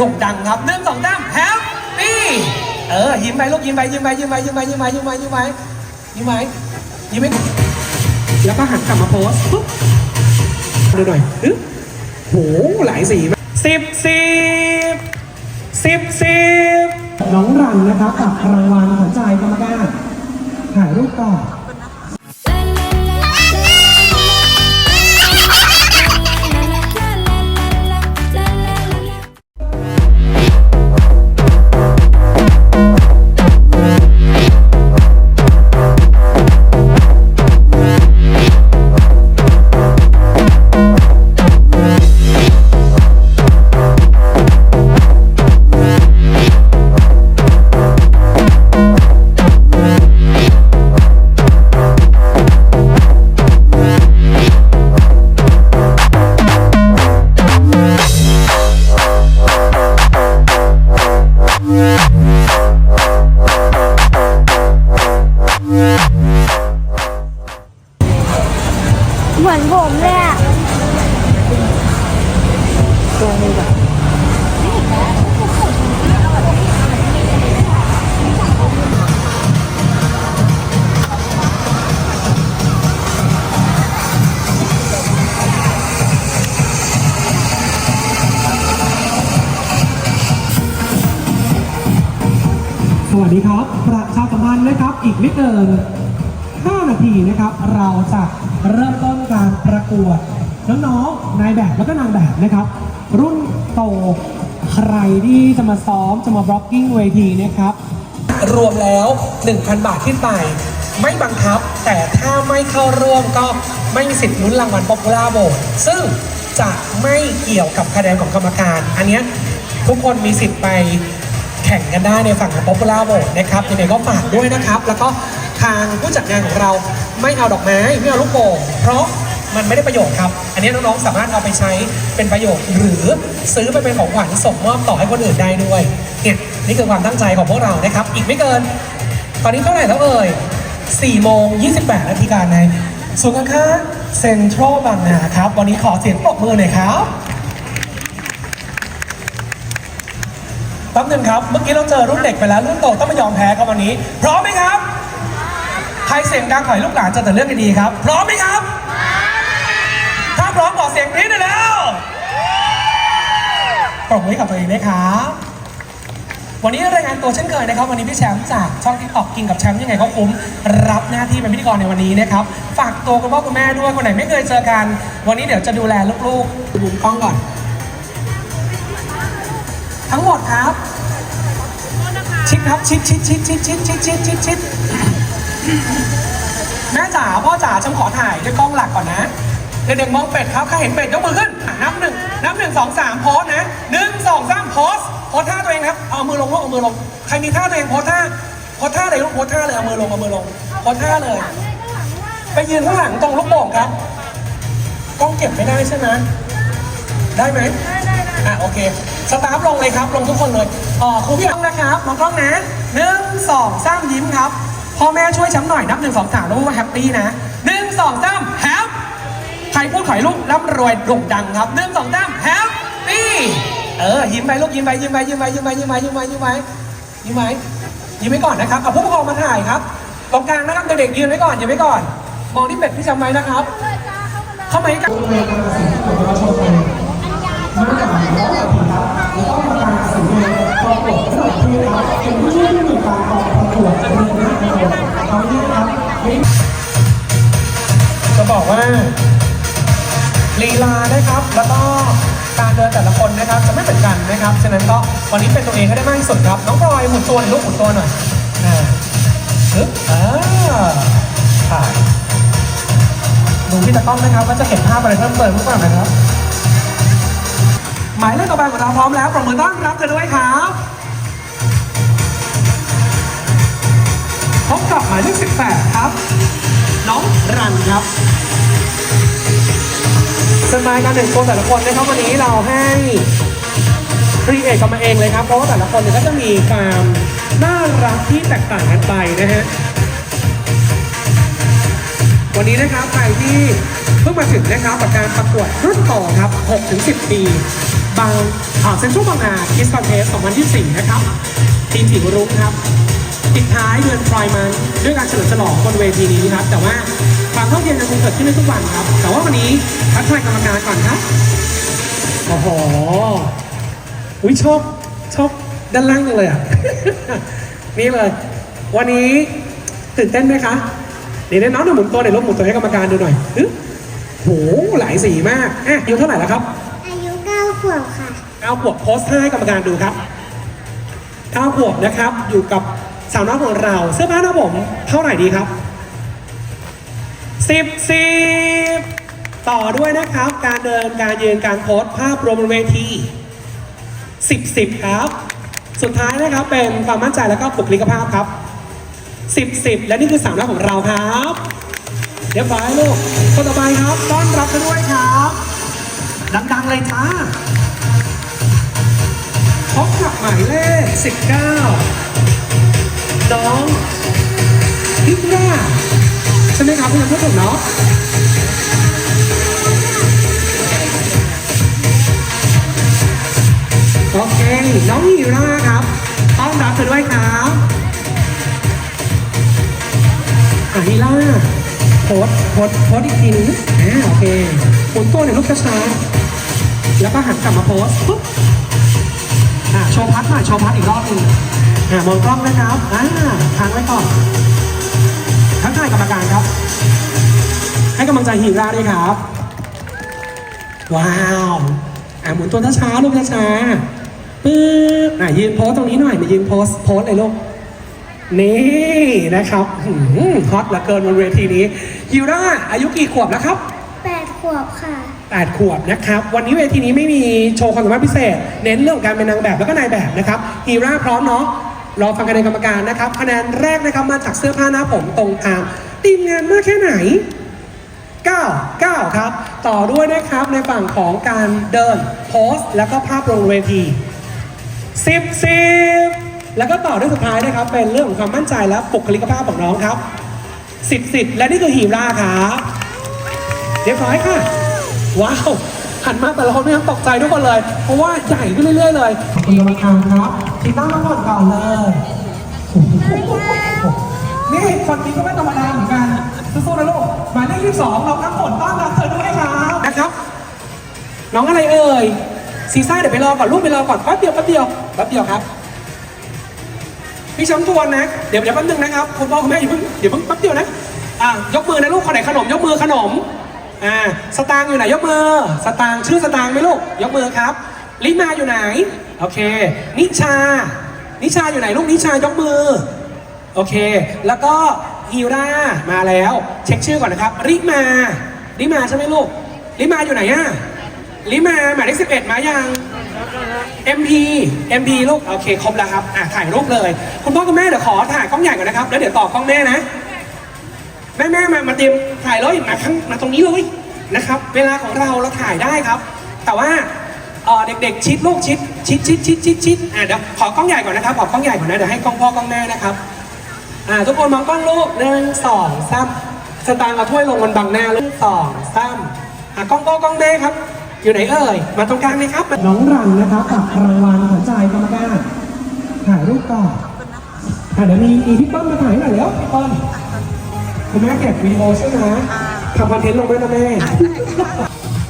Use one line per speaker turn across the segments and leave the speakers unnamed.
โด่งดังครับหนึ่งสองสามแฮปปี้เออยิ้มไปลูกยิ้มไปยิ้มไปยิ้มไปยิ้มไปยิ้มไปยิ้มไปยิ้มไปยิ้มไปยิ้มไปแล้วก็หันกลับมาโพสปุ๊บดูหน่อยอึ๊บโหหลายสีมากสิบสิบสิบสิบ
น้องรันนะครับกับรางวัลหัวใจกรรมการถ่ายรูปก่อน สวัสดีครับ ประชาสัมพันธ์นะครับ อีกไม่เกิน 5 นาทีนะครับ เราจะเริ่มต้นการประกวดน้องๆนายแบบแล้วก็นางแบบนะครับ รุ่นโตใครที่จะมาซ้อมจะมาบล็อกกิ้งเวทีนะครับ
รวมแล้ว 1,000 บาทขึ้นไป ไม่บังคับ แต่ถ้าไม่เข้าร่วมก็ไม่มีสิทธิ์ลุ้นรางวัลป๊อปปูล่าโหวตซึ่งจะไม่เกี่ยวกับคะแนนของกรรมการ อันนี้ทุกคนมีสิทธิ์ไป แข่งกันได้ในฝั่งของป๊อปปูล่าโหวตนะครับยังไงก็ฝากด้วยนะครับ แล้วก็ทางผู้จัดงานของเราไม่เอาดอกไม้ไม่เอาลูกโป่งเพราะมันไม่ได้ประโยชน์ครับ อันนี้น้องๆสามารถเอาไปใช้เป็นประโยชน์ หรือซื้อไปเป็นของขวัญส่งมอบต่อให้คนอื่นได้ด้วยเนี่ยนี่คือความตั้งใจของพวกเรานะครับ อีกไม่เกิน ตอนนี้เท่าไหร่แล้วเอ่ย4โมง28 นาทีการในศูนย์การค้าเซ็นทรัลบางนาครับ วันนี้ขอเสียงปรบมือหน่อยครับ แป๊บหนึงครับ เมื่อกี้เราเจอรุ่นเด็กไปแล้ว รุ่นโตต้องไม่ยอมแพ้ครับวันนี้ พร้อมไหมครับ ใครเสียงดังขอให้ลูกหลานจะแต่เรื่องดีๆครับ พร้อมไหมครับ ถ้าพร้อมขอเสียงกรี๊ดหน่อยแล้วปรบมือให้กับตัวเองด้วยครับ วันนี้รายงานตัวเช่นเคยนะครับ วันนี้พี่แชมป์จากช่องทิกตอกกินกับแชมป์ยังไงก็คุ้มรับหน้าที่เป็นพิธีกรในวันนี้นะครับ ฝากตัวคุณพ่อคุณแม่ด้วยคนไหนไม่เคยเจอกัน วันนี้เดี๋ยวจะดูแลลูกๆดูกล้องก่อน ทั้งหมดครับชิดครับชิดชิดชิดชิดชิดชิดชิดชิดชิดแม่จ๋าพ่อจ๋าฉันขอถ่ายด้วยกล้องหลักก่อนนะเด็กๆมองเป็ดครับใครเห็นเป็ดยกมือขึ้นอะนับหนึ่งนับหนึ่งสองสามโพสนะหนึ่งสองสามโพสโพสท่าตัวเองครับเอามือลงลูกเอามือลงใครมีท่าตัวเองโพสท่าโพสท่าเลยลูกโพสท่าเลยเอามือลงเอามือลงโพสท่าเลย ไปยืนข้างหลังตรงลูกโป่งครับกล้องเก็บไม่ได้ใช่ไหม ได้ไหมได้ได้อะโอเค สตาฟลงเลยครับ ลงทุกคนเลยอ๋อครูพี่อ้องนะครับมองกล้องนะหนึ่งสองสามยิ้มครับ พ่อแม่ช่วยช้ำหน่อยนับหนึ่งสองสามแล้วพูดว่าแฮปปี้นะหนึ่งสองสามแฮปใครพูดขอยลูกร่ำรวยโด่งดังครับหนึ่งสองสามแฮปปี้เออยิ้มไปลูกยิ้มไปยิ้มไปยิ้มไปยิ้มไปยิ้มไปยิ้มไปยิ้มไปยิ้มไปยิ้มไว้ก่อนนะครับเอาผู้ปกครองมาถ่ายครับตรงกลางนะครับเด็กๆยืนไว้ก่อนยืนไว้ก่อน มองที่เป็ดที่จำไว้นะครับ เข้ามาให้กัน
ในการตัดสินของเยาวชนเองมาจากร้อยปีครับแล้วก็มีการตัดสินในประกวดระดับประเทศครับเป็นผู้ช่วยที่มีการออกประกวดเรียนหน้าประกวดเขาเรียกครับ
จะบอกว่าลีลานะครับ แล้วก็การเดินแต่ละคนนะครับจะไม่เหมือนกันนะครับ ฉะนั้นก็วันนี้เป็นตัวเองก็ได้มากที่สุดครับ น้องพลอยหมุนตัวหน่อยลูกหมุนตัวหน่อยอ่าปึ๊บอ่าถ่ายดูที่ตะก้องนะครับว่าจะเห็นภาพอะไรเพิ่มเติมหรือเปล่านะครับ หมายเลขต่อไปของเราพร้อมแล้วปรบมือต้อนรับกันด้วยครับพบกับหมายเลข18 ครับ น้องรันครับสไตล์การแต่งตัวแต่ละคนนะครับวันนี้เราให้ครีเอทกันมาเองเลยครับ เพราะว่าแต่ละคนเนี่ยก็จะมีความน่ารักที่แตกต่างกันไปนะฮะวันนี้นะครับใครที่เพิ่งมาถึงนะครับกับการประกวดรุ่นต่อครับ 6-10 ปี บางเซ็นทรัลบางนาคิสคอนเทส2024 นะครับทีมสีรุ้งครับปิดท้ายเดือนพรายมันด้วยการเฉลิมฉลองบนเวทีนี้ครับ แต่ว่าความเท่าเทียมยังคงเกิดขึ้นในทุกวันครับ แต่ว่าวันนี้ทักทายกรรมการก่อนครับโอ้โหวิชอบชอบด้านล่างจังเลยอะนี่เลย วันนี้ตื่นเต้นไหมคะเดี๋ยวน้องหนูหมุนตัวเดี๋ยวลบหมุนตัวให้กรรมการดูหน่อยฮึโหหลายสีมากอะอายุเท่าไหร่แล้วครับ
ขวบค่ะ
เอาขวบโพสท่าให้กรรมการดูครับเก้าขวบนะครับ อยู่กับสาวน้อยของเรา เสื้อผ้าหน้าผมเท่าไหร่ดีครับสิบสิบต่อด้วยนะครับ การเดินการยืนการโพสภาพรวมบนเวทีสิบสิบครับ สุดท้ายนะครับเป็นความมั่นใจแล้วก็บุคลิกภาพครับสิบสิบและนี่คือสาวน้อยของเราครับเรียบร้อยลูกคนต่อไปครับ ต้อนรับกันด้วยครับ ดังๆเลยจ้าพบกับหมายเลข 19 น้องพิกราใช่ไหมครับพี่นันทุกคนเนาะโอเค น้องฮีราครับต้อนรับเธอด้วยครับอะฮีราโพสต์โพสต์โพสต์อีกทีนึงอ่าโอเค หมุนตัวหน่ยลูกช้าๆแล้วก็หันกลับมาโพสปุ๊บอะโชว์พัดหน่อยโชว์พัดอีกรอบหนึงอ่ามองกล้องนะครับอ่าค้างไว้ก่อนทักทายกรรมการครับ ให้กำลังใจฮีราด้วยครับ ว้าวอ่าหมุนตัวช้าๆลูกช้าๆปึ๊บอะยืนโพสตรงนี้หน่อยมายืนโพสโพสเลยลูกนี่นะครับหืมฮอตเหลือเกินบนเวทีนี้ฮิราอายุกี่ขวบแล้วครับ
ขวบค่ะ
8 ขวบนะครับ วันนี้เวทีนี้ไม่มีโชว์ความสามารถพิเศษ เน้นเรื่องของการเป็นนางแบบแล้วก็นายแบบนะครับฮีราพร้อมเนาะรอฟังคะแนนกรรมการนะครับคะแนนแรกนะครับมาจากเสื้อผ้าหน้าผมตรงตามทีมงานมากแค่ไหน 9 9 ครับ ต่อด้วยนะครับในฝั่งของการเดินโพสแล้วก็ภาพลงเวที 10 10 แล้วก็ต่อด้วยสุดท้ายนะครับ เป็นเรื่องของความมั่นใจและบุคลิกภาพของน้องครับ 10 10 และนี่คือฮีราครับ เรียบร้อยค่ะ ว้าว หันมาแต่ละคนไม่ต้องตกใจทุกคนเลย เพราะว่าใหญ่ขึ้นเรื่อยๆเลยขอบคุณกรรมการครับทีตั้งมาก่อนก่อนเลยโอ้โหนี่คนนี้ก็ไม่ธรรมดาเหมือนกันสู้ๆนะลูกหมายเลขที่สองเราทั้งผลต้อนรับเธอด้วยครับนะครับ น้องอะไรเอ่ยซีซ่าเดี๋ยวไปรอก่อนลูกไปรอก่อนแป๊บเดียวแป๊บเดียวแป๊บเดียวครับพี่ช้ำทวนนะ เดี๋ยวเดี๋ยวแป๊บนึงนะครับคุณพ่อคุณแม่อย่าเพิ่งเดี๋ยวเพิ่งแป๊บเดียวนะอะยกมือนะลูกคนไหนขนมยกมือขนม อ่าสตางค์อยู่ไหนยกมือ สตางค์ชื่อสตางค์ไหมลูกยกมือครับลิมาอยู่ไหนโอเค นิชา นิชาอยู่ไหนลูกนิชายกมือโอเค แล้วก็ฮิรามาแล้ว เช็คชื่อก่อนนะครับริมาริมาใช่ไหมลูกริมาอยู่ไหนอะริมาหมายเลขสิบเอ็ดมายัง MP MP ลูก โอเค ครบแล้วครับ อะ ถ่ายรูปเลย คุณพ่อคุณแม่เดี๋ยวขอถ่ายกล้องใหญ่ก่อนนะครับ แล้วเดี๋ยวต่อกล้องแม่นะ แม่แม่มามาเตรียมถ่ายเลยมาข้างมาตรงนี้เลยนะครับ เวลาของเราเราถ่ายได้ครับ แต่ว่าเอ่อเด็กๆชิดลูกชิดชิดชิดชิดชิดชิดอะเดี๋ยวขอกล้องใหญ่ก่อนนะครับขอกล้องใหญ่ก่อนนะเดี๋ยวให้กล้องพ่อกล้องแม่นะครับอ่าทุกคนมองกล้องลูกหนึ่งสองสามสตางค์เอาถ้วยลงมันบังหน้าลูกสองสามอะกล้องพ่อกล้องแม่ครับ อยู่ไหนเอ่ยมาตรงกลางเลยครับ
น้องรันนะครับกับรางวัลหัวใจกรรมการถ่ายรูปก่ออะเดี๋ยวมีมีพี่เปิ้ลมมาถ่ายหน่อยเร็วพี่ปิ้ล คุณแม่เก็บวีดีโอใช่ไหมทำคอนเทนต์ลงด้วยนะแม่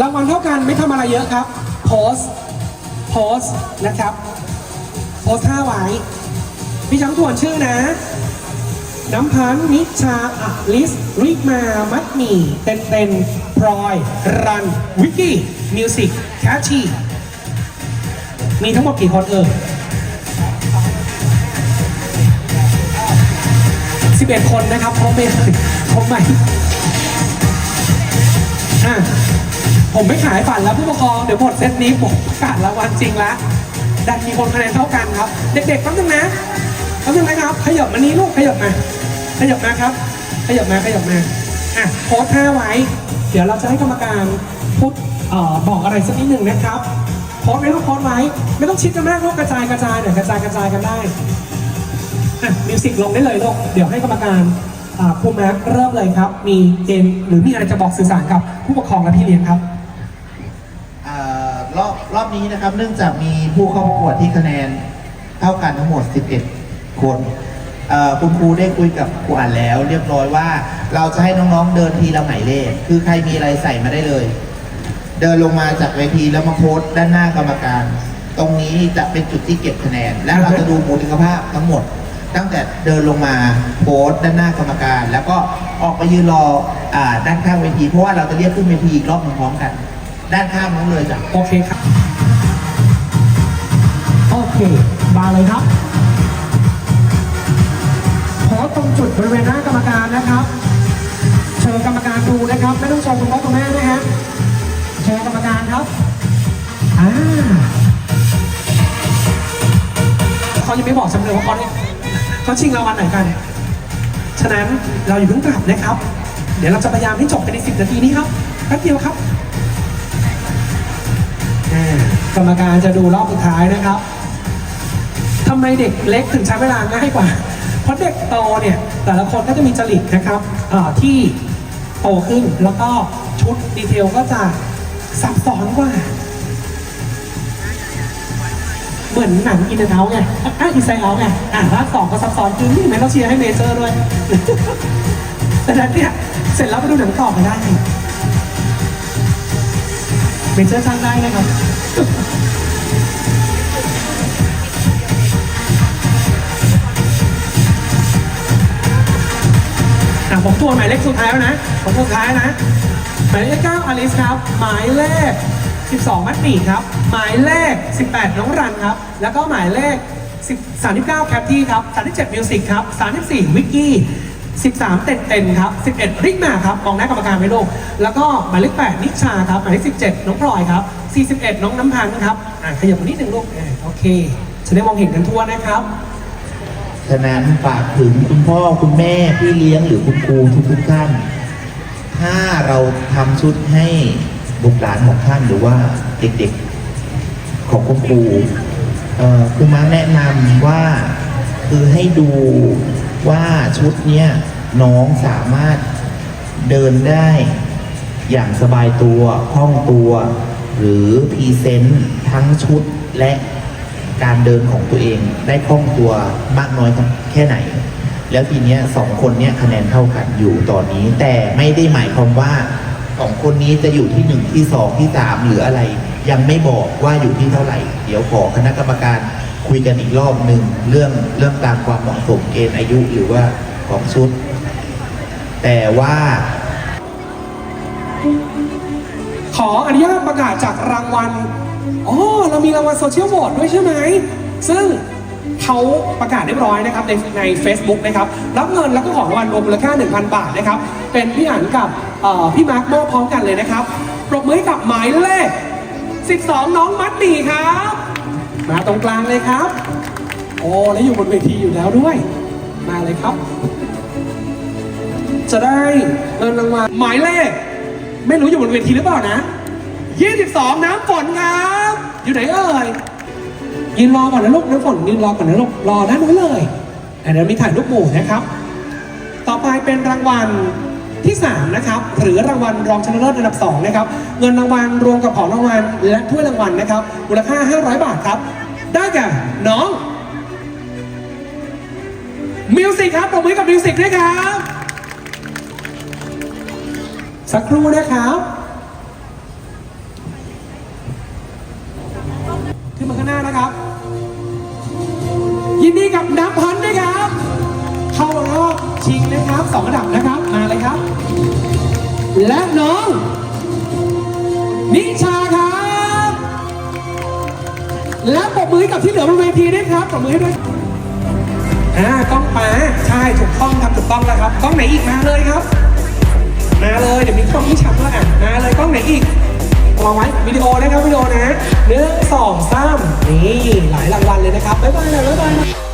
รางวัลเท่ากันไม่ทำอะไรเยอะครับโพสต์โพสต์นะครับโพสต์ท่าไว้พี่ช้างทวนชื่อนะน้ำพันธ์นิชาอลิส ริกมา มัดหมี่เต็นเต็นพลอย รัน วิกกี้ มิวสิกแคชชีมีทั้งหมดกี่คนเอ่ย 11 คนนะครับพร้อมไหมพร้อมไหมอะผมไม่ขายฝันแล้วผู้ปกครองเดี๋ยวหมดเซตนี้ผมประกาศรางวัลจริงแล้วดันมีคนคะแนนเท่ากันครับ เด็กๆแป๊บนึงนะแป๊บนึงนะครับ ขยับมานี้ลูกขยับมาขยับมาครับ ขยับมาขยับมาอะโพสท่าไว้ เดี๋ยวเราจะให้กรรมการพูดออบอกอะไรสักนิดหนึ่งนะครับโพสไว้ลูกโพสไว้ ไม่ต้องชิดกันมากลูกกระจายกระจายหน่อยกระจายกระจายกันได้ มิวสิกลงได้เลยลูกเดี๋ยวให้กรรมการอ่าครูแม็กเริ่มเลยครับ มีเกมหรือมีอะไรจะบอกสื่อสารกับผู้ปกครองและพี่เลี้ยงครับ
อรอบรอบนี้นะครับ เนื่องจากมีผู้เข้าประกวดที่คะแนนเท่ากันทั้งหมด 11 คนเอ่อคุณครูได้คุยกับครูอ่านแล้ว เรียบร้อยว่าเราจะให้น้องๆเดินทีละหมายเลข คือใครมีอะไรใส่มาได้เลย เดินลงมาจากเวทีแล้วมาโพสด้านหน้ากรรมการ ตรงนี้จะเป็นจุดที่เก็บคะแนน และเราจะดูมูลค่าภาพทั้งหมด ตั้งแต่เดินลงมาโพสต์ด้านหน้ากรรมการ แล้วก็ออกไปยืนรออ่าด้านข้างเวที เพราะว่าเราจะเรียกขึ้นเวทีอีกรอบหนึ่งพร้อมกัน ด้านข้างนั้นเลยจ้ะ
โอเคครับ โอเค มาเลยครับโพสตรงจุดบริเวณหน้ากรรมการนะครับ เชิญกรรมการดูนะครับ ไม่ต้องชมคุณพ่อคุณแม่นะฮะเชิญกรรมการครับอ่า
เขายังไม่บอกจำเลยว่าเขาได้ เขาชิงรางวัลไหนกัน ฉะนั้นเราอยู่าเพิ่งกลับนะครับ เดี๋ยวเราจะพยายามให้จบภายใน10 นาทีนี้ครับแป๊บเดียวครับ
อ่ากรรมการจะดูรอบสุดท้ายนะครับ
ทำไมเด็กเล็กถึงใช้เวลาง่ายกว่า เพราะเด็กโตเนี่ยแต่ละคนก็จะมีจริตนะครับอ่อที่โตขึ้นแล้วก็ชุดดีเทลก็จะซับซ้อนกว่า เหมือนหนังอินเตอร์เทาไงอะอินไซเอาไงอะภาคสองก็ซับซ้อนขึ้นนี่ไหมเราเชียร์ให้เมเจอร์ด้วย แต่นั้นเนี่ยเสร็จแล้วไปดูหนังต่อไปได้เมเจอร์จ้างได้นะครับอะผมตัวหมายเลขสุดท้ายแล้วนะผมสุดท้ายนะหมายเลข9อลิสครับ หมายเลข 12 มัดหมี่ครับ หมายเลข 18 น้องรันครับ แล้วก็หมายเลข10 39แคปตี้ครับ37มิวสิกครับ34วิกกี้13 เต็นเต็นครับ 11ริกมาครับมองหน้ากรรมการไว้ลูกแล้วก็หมายเลข8นิชาครับ หมายเลข17 น้องพลอยครับ 41 น้องน้ำพันธ์ครับ อะขยับมานิดหนึ่งลูกอะโอเค จะได้มองเห็นกันทั่วนะครับ
ฉะนั้นฝากถึงคุณพ่อคุณแม่พี่เลี้ยงหรือคุณครูทุกๆท่าน ถ้าเราทำชุดให้บุตรหลานของท่านหรือว่าเด็กๆ ของคุณครูคุณมาแนะนำว่าคือให้ดูว่าชุดเนี้ยน้องสามารถเดินได้อย่างสบายตัวคล่องตัว หรือพรีเซนต์ทั้งชุดและการเดินของตัวเองได้คล่องตัวมากน้อยแค่ไหน แล้วทีเนี้ยสองคนเนี้ยคะแนนเท่ากันอยู่ตอนนี้ แต่ไม่ได้หมายความว่าสองคนนี้จะอยู่ที่หนึ่งที่สองที่สามหรืออะไร ยังไม่บอกว่าอยู่ที่เท่าไหร่ เดี๋ยวขอคณะกรรมการคุยกันอีกรอบหนึ่งเรื่องเรื่องตามความเหมาะสมเกณฑ์อายุหรือว่าของชุด แต่ว่า
ขออนุญาตประกาศจากรางวัลอ๋อเรามีรางวัลโซเชียลโหวตด้วยใช่ไหม ซึ่งเขาประกาศเรียบร้อยนะครับในใน a c e b o o k นะครับ รับเงินแล้วก็ของรางวัลรวมมูลค่า 1,000 บาทนะครับ เป็นพี่อันกับพี่มาร์คมอบพร้อมกันเลยนะครับ ปรบมือกับหมายเลข 12 น้องมัดดีครับ มาตรงกลางเลยครับ โอ้แล้วอยู่บนเวทีอยู่แล้วด้วย มาเลยครับ จะได้เงินรางวัลหมายเลข ไม่รู้อยู่บนเวทีหรือเปล่านะ 22 น้ำฝนครับ อยู่ไหนเอ่ยยืนรอก่อนนะลูกน้ำฝนยืนรอก่อนนะลูกรอด้านนู้นเลยอะเดี๋ยวมีถ่ายรูปหมู่นะครับ ต่อไปเป็นรางวัล ที่3นะครับหรือรางวัลรองชนะเลิศอันดับ2นะครับเงินรางวัลรวมกับของรางวัลและถ้วยรางวัลนะครับมูลค่า 500 บาทครับ ได้แก่น้องมิวสิกครับปรบมือกับมิวสิกด้วยครับ สักครู่นะครับขึ้นมาข้างหน้านะครับ ยินดีกับน้ำพันด้วยครับ เข้ารอบชิงนะครับสองระดับ และน้อง นิชาครับ และปรบมือให้กับที่เหลือบนเวทีด้วยครับปรบมือให้ด้วยอ่ากล้องมาใช่ถูกต้องครับถูกต้องแล้วครับกล้องไหนอีกมาเลยครับ มาเลยเดี๋ยวมีกล้องที่ชัดด้วยอะมาเลยกล้องไหนอีกวางไว้วิดีโอนะครับวิดีโอนะหนึ่งสองสามนี่หลายรางวัลเลยนะครับบ๊ายบายหน่อยบ๊ายบายน่อย